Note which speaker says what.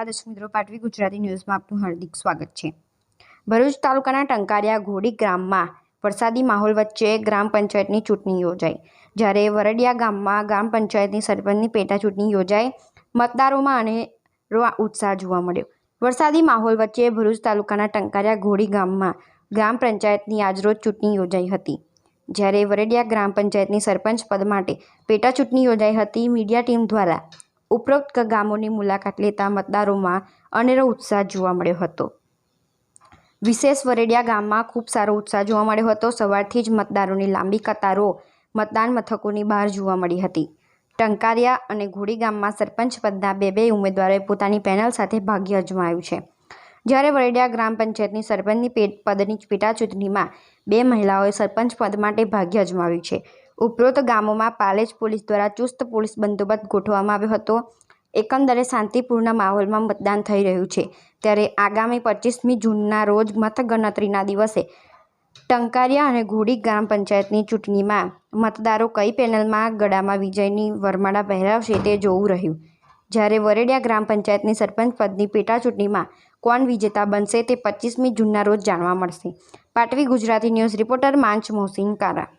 Speaker 1: નમસ્કાર દર્શક મિત્રો ગુજરાતી ન્યૂઝમાં આપનું હાર્દિક સ્વાગત છે. ભરૂચ તાલુકાના ટંકારિયા ઘોડી ગ્રામમાં વરસાદી માહોલ વચ્ચે ગ્રામ પંચાયતની ચૂંટણી યોજાઈ. જ્યારે વરડિયા ગામમાં ગ્રામ પંચાયતની સરપંચની પેટા ચૂંટણી યોજાઈ, મતદારોમાં અનેરો ઉત્સાહ જોવા મળ્યો. વરસાદી માહોલ વચ્ચે ભરૂચ તાલુકાના ટંકારિયા ઘોડી ગામમાં ગ્રામ પંચાયતની આજરોજ ચૂંટણી યોજાઈ હતી. જ્યારે વરડિયા ગ્રામ પંચાયતની સરપંચ પદ માટે પેટા ચૂંટણી યોજાઈ હતી, મીડિયા ટીમ દ્વારા ઉપરોક્ત ગામોની મુલાકાત લેતા મતદારોમાં અનેરો ઉત્સાહ જોવા મળ્યો હતો. વિશેષ વરેડિયા ગામમાં ખૂબ સારો ઉત્સાહ જોવા મળ્યો હતો. સવારથી જ મતદારોની લાંબી કતારો મતદાન મથકોની બહાર જોવા મળી હતી. ટંકારિયા અને ઘોડી ગામમાં સરપંચ પદના બે બે ઉમેદવારોએ પોતાની પેનલ સાથે ભાગ્ય અજમાયું છે. જ્યારે વરેડિયા ગ્રામ પંચાયતની સરપંચની પદની પેટા ચૂંટણીમાં બે મહિલાઓએ સરપંચ પદ માટે ભાગ્ય અજમાવ્યું છે. ઉપરોક્ત ગામોમાં પાલેજ પોલીસ દ્વારા ચુસ્ત પોલીસ બંદોબસ્ત ગોઠવવામાં આવ્યો હતો. એકંદરે શાંતિપૂર્ણ માહોલમાં મતદાન થઈ રહ્યું છે. ત્યારે આગામી પચીસમી જૂનના રોજ મતગણતરીના દિવસે ટંકારિયા અને ઘોડી ગ્રામ પંચાયતની ચૂંટણીમાં મતદારો કઈ પેનલમાં ગળામાં વિજયની વરમાળા પહેરાવશે તે જોવું રહ્યું. જ્યારે વરેડિયા ગ્રામ પંચાયતની સરપંચ પદની પેટા ચૂંટણીમાં કોણ વિજેતા બનશે તે પચીસમી જૂનના રોજ જાણવા મળશે. પાટવી ગુજરાતી ન્યૂઝ રિપોર્ટર માંચ મોહસિન કારા.